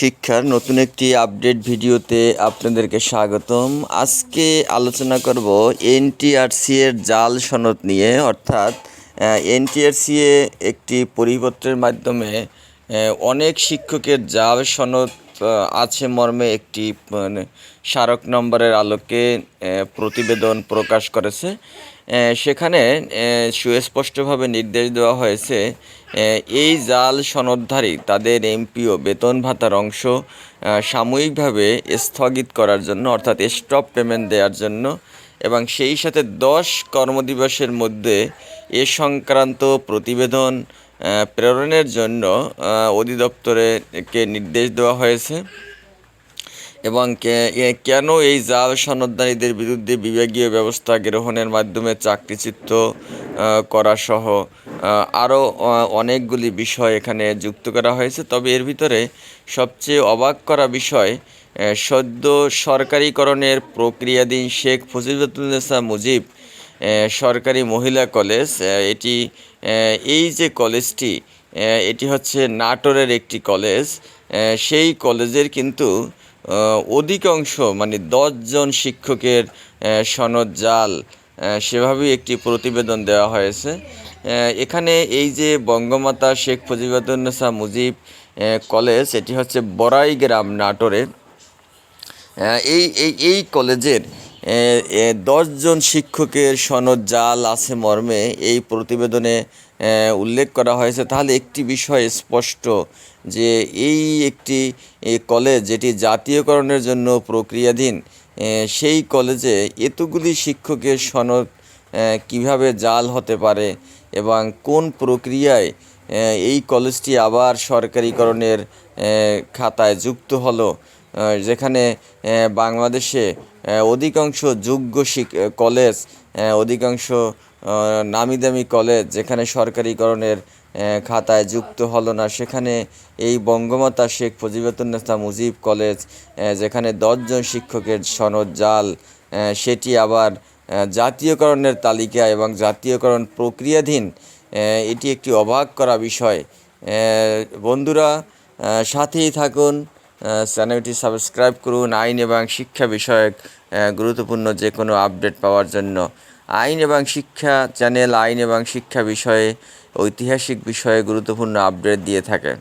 শিক্ষার নতুন একটি আপডেট ভিডিওতে আপনাদেরকে স্বাগতম। আজকে আলোচনা করব এনটিআরসি এর জাল সনদ নিয়ে, অর্থাৎ এনটিআরসি এ একটি পরিপত্রের মাধ্যমে অনেক শিক্ষকের জাল সনদ আছে মর্মে একটি মানে, স্মারক নম্বরের আলোকে প্রতিবেদন প্রকাশ করেছে। সেখানে সুস্পষ্টভাবে নির্দেশ দেওয়া হয়েছে এই জাল সনদধারী তাদের এমপিও বেতন ভাতার অংশ সাময়িকভাবে স্থগিত করার জন্য অর্থাৎ স্টপ পেমেন্ট দেওয়ার জন্য এবং সেই সাথে দশ কর্মদিবসের মধ্যে এ সংক্রান্ত প্রতিবেদন প্রেরণের জন্য অধিদপ্তরেকে নির্দেশ দেওয়া হয়েছে। এবং কেন এই জাল সনদদারীদের বিরুদ্ধে বিভাগীয় ব্যবস্থা গ্রহণের মাধ্যমে চাকরিচ্যুত আহ, করা সহ আরও অনেকগুলি বিষয় এখানে যুক্ত করা হয়েছে। তবে এর ভিতরে সবচেয়ে অবাক করা বিষয় সদ্য সরকারিকরণের প্রক্রিয়াধীন শেখ ফজিলতুন্নেসা মুজিব সরকারি মহিলা কলেজ এটি এই যে কলেজটি এটি হচ্ছে নাটোরের একটি কলেজ সেই কলেজের কিন্তু অধিকাংশ মানে দশজন শিক্ষকের সনদ, জাল সেভাবেই একটি প্রতিবেদন দেওয়া হয়েছে। এখানে এই যে বঙ্গমাতা শেখ ফজিবাতুন্নেসা মুজিব কলেজ, এটি হচ্ছে বড়াইগ্রাম নাটোরে। এই এই এই কলেজের দশজন শিক্ষকের সনদ, জাল আছে মর্মে এই প্রতিবেদনে উল্লেখ করা হয়েছে, তাহলে একটি বিষয় স্পষ্ট যে এই একটি কলেজ যেটি জাতীয়করণের জন্য প্রক্রিয়াধীন সেই কলেজে এতগুলি শিক্ষকের সনদ কীভাবে জাল হতে পারে এবং কোন প্রক্রিয়ায় এই কলেজটি আবার সরকারিকরণের খাতায় যুক্ত হলো যেখানে বাংলাদেশে অধিকাংশ যোগ্য কলেজ অধিকাংশ নামি দামি কলেজ যেখানে সরকারিকরণের খাতায় যুক্ত হলো না, সেখানে এই বঙ্গমাতা শেখ ফজিবতুন্নেসা মুজিব কলেজ যেখানে দশজন শিক্ষকের সনদ জাল সেটি আবার জাতীয়করণের তালিকা এবং জাতীয়করণ প্রক্রিয়াধীন এটি একটি অবাক করা বিষয়। বন্ধুরা সাথেই থাকুন। চ্যানেলটি সাবস্ক্রাইব করুন। আইন এবং শিক্ষা বিষয়ক গুরুত্বপূর্ণ যে কোনো আপডেট পাওয়ার জন্য। আইন এবং শিক্ষা চ্যানেল আইন এবং শিক্ষা বিষয়ে ঐতিহাসিক বিষয়ে গুরুত্বপূর্ণ আপডেট দিয়ে থাকে।